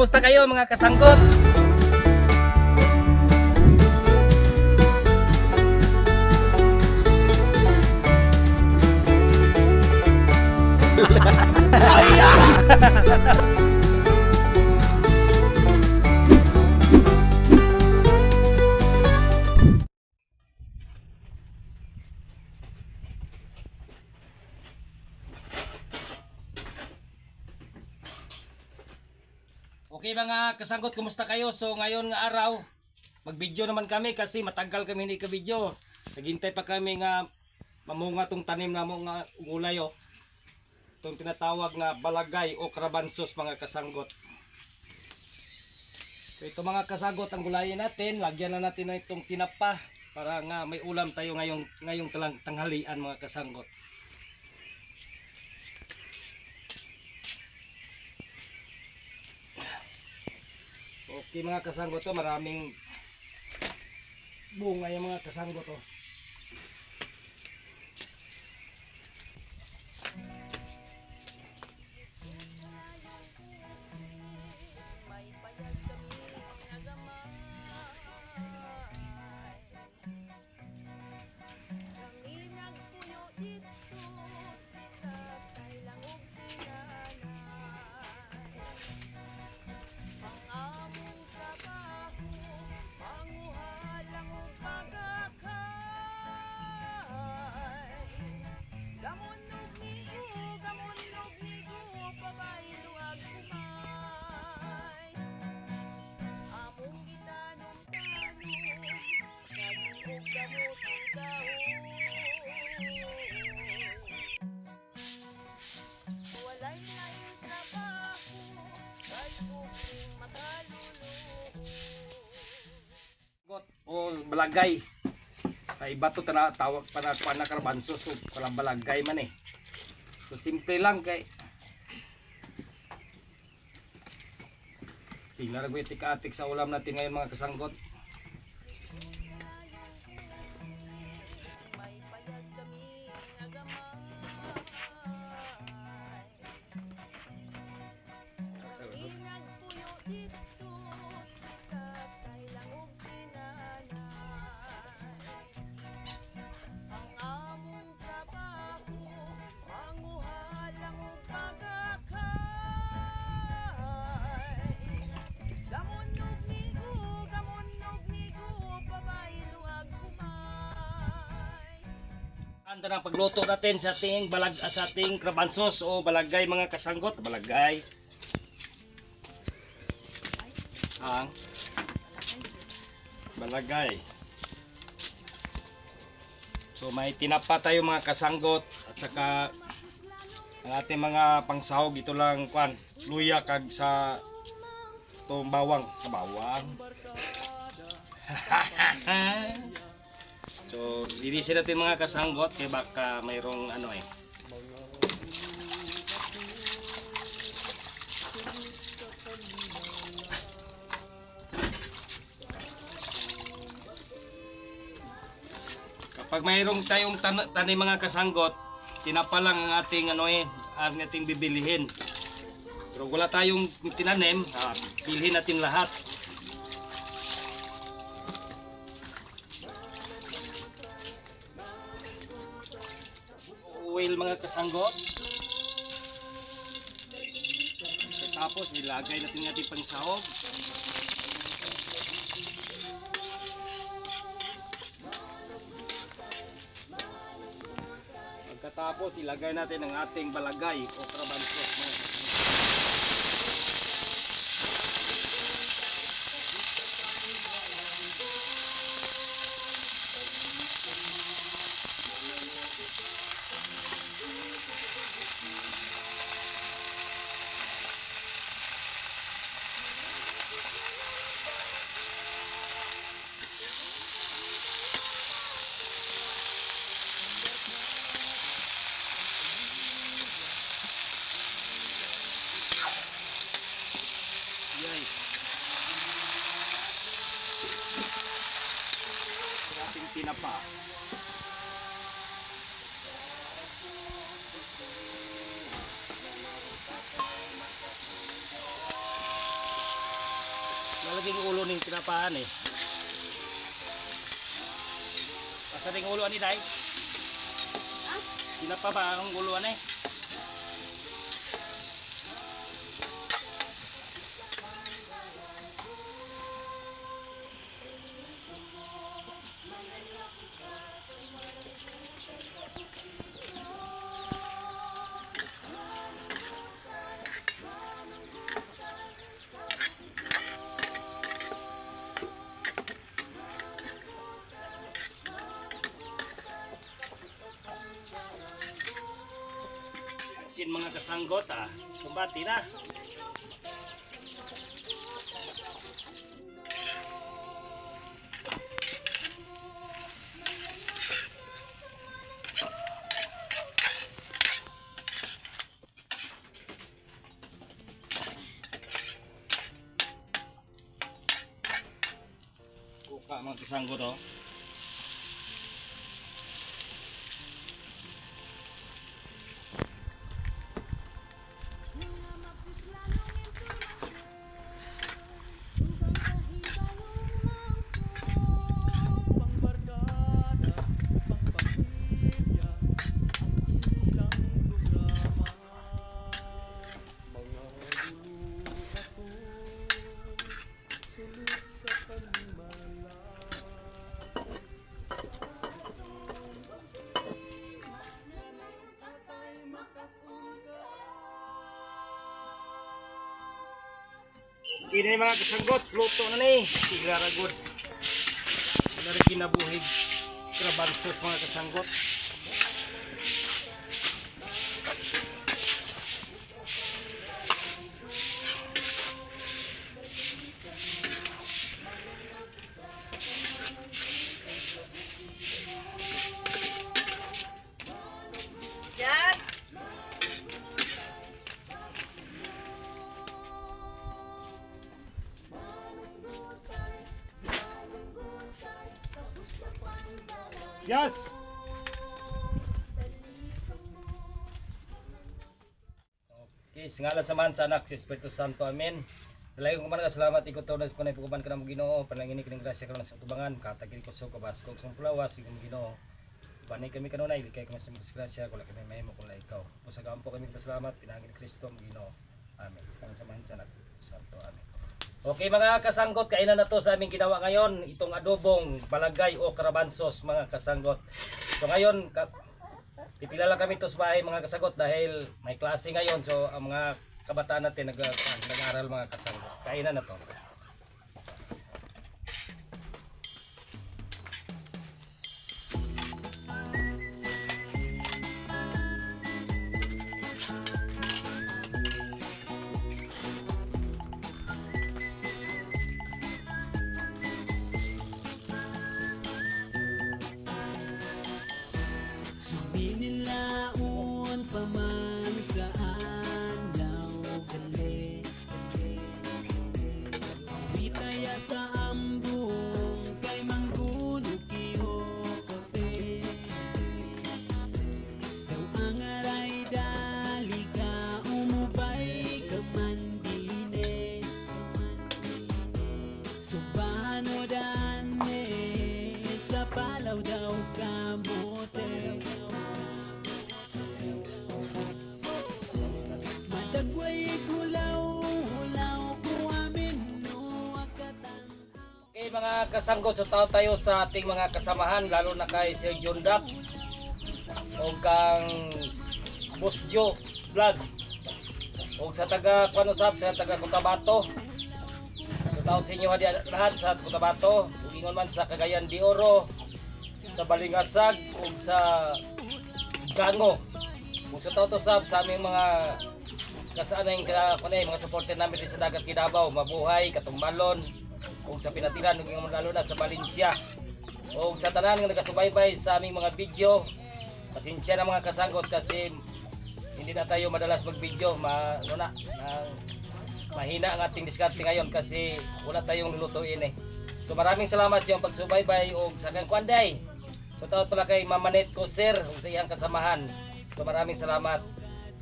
kumusta kayo mga kasangkot? Okay mga kasangkot, kumusta kayo? So ngayon nga araw, mag-video naman kami kasi matagal kami hindi ka-video. Naghintay pa kami nga mamunga tong tanim na mo nga gulay oh. Itong tinatawag na balagay o karabansos mga kasanggot. So, ito mga kasanggot ang gulayin natin, lagyan na natin na itong tinapa para nga may ulam tayo ngayong ngayong tanghalian mga kasanggot. Okay mga kasanggo to, maraming bunga yung mga kasanggo to. Balagay. Sa iba to tinatawag pa na pa na karabansos so palang balagay man eh. So simple lang kay Tingnan na atik sa ulam natin ngayon mga kasanggot. Anda na pagluto natin sa ating balag ah, sa ating krabansos o balagay mga kasanggot, balagay. Ang balagay. So may tinapa tayo mga kasanggot at saka ang ating mga pangsahog ito lang kwan, luya kag sa itong bawang, bawang. So, linisin natin mga kasanggot kaya baka mayroong ano eh. Kapag mayroong tayong tan tanim mga kasanggot, tinapa lang ang ating ano eh, ang ating bibilihin. Pero wala tayong tinanim, ah, bilhin natin lahat. Oil mga kasanggot. Tapos nilagay natin natin pang sahog. Pagkatapos ilagay natin ang ating balagay o trabansos. mga kasanggot. Yay. Ating tinapa. ning ulo ning tinapahan eh. Asa ning ulo ani dai? Tinapa ba ang ulo ani? Sin mga kasanggot ah. Kumbati na. Buka mga kasanggot Kini mga kasanggot, luto na ni. Tigraragod. Wala rin kinabuhig. Trabansos mga kasanggot. Yes! Okay, singalan sa man sa anak, si Espiritu Santo, Amen. Dalayo ko man salamat ikot to nas kunay pagkuban ka ng Ginoo, panangini kining grasya karon sa tubangan, katagil ko sa kabas kog sa pulawas igong Ginoo. Panay kami kanunay, di kay kami sa mga grasya, wala kami mahimo kung ikaw. Pusagaan po kami pasalamat, pinangin Kristo ang Ginoo. Amen. Singalan sa man sa anak, Santo, Amen. Okay mga kasanggot, kainan na to sa aming ginawa ngayon, itong adobong balagay o karabansos mga kasanggot. So ngayon, ka, pipila kami to sa bahay mga kasagot dahil may klase ngayon. So ang mga kabataan natin nag, nag-aaral mga kasanggot. Kainan na to. Kasanggot, so tao tayo sa ating mga kasamahan, lalo na kay Sir John Daps o kang Boss Joe Vlog. O sa taga Panusap, sa taga Cotabato. So tao sa inyo lahat sa Cotabato. Ingon man sa Cagayan de Oro sa Balingasag o sa Gango. Ug sa tao to sab sa aming mga kasaan yung kanay mga supporter namin sa dagat Kidabaw, mabuhay, katumbalon, ug sa pinatiran ug yung lalo na sa Valencia. ug sa tanan nga nagasubaybay sa aming mga video. Pasensya na mga kasanggot kasi hindi na tayo madalas mag-video, ma ano na, na- mahina ang ating diskarte ngayon kasi wala tayong lulutuin eh. So maraming salamat sa iyong pagsubaybay ug sa kang kwanday. So tawad pala kay Mamanet ko sir ug sa iyang kasamahan. So maraming salamat.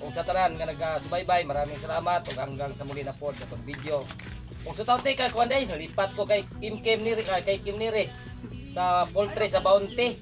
Ug sa tanan nga nagasubaybay, maraming salamat ug hanggang sa muli na pod sa pag-video. Kung sa taon kay kuan day, nalipat ko kay Kim Kim Niri, ah, kay Kim Niri sa poultry sa Bounty.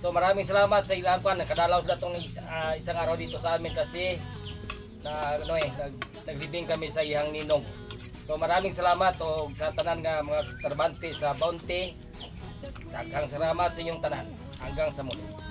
So maraming salamat sa ilang kuan nakadalaw sila tong ah, isang araw dito sa amin kasi na ano eh nag, naglibing kami sa iyang ninong. So maraming salamat o sa tanan nga mga trabante sa Bounty. Daghang salamat sa inyong tanan. Hanggang sa muli.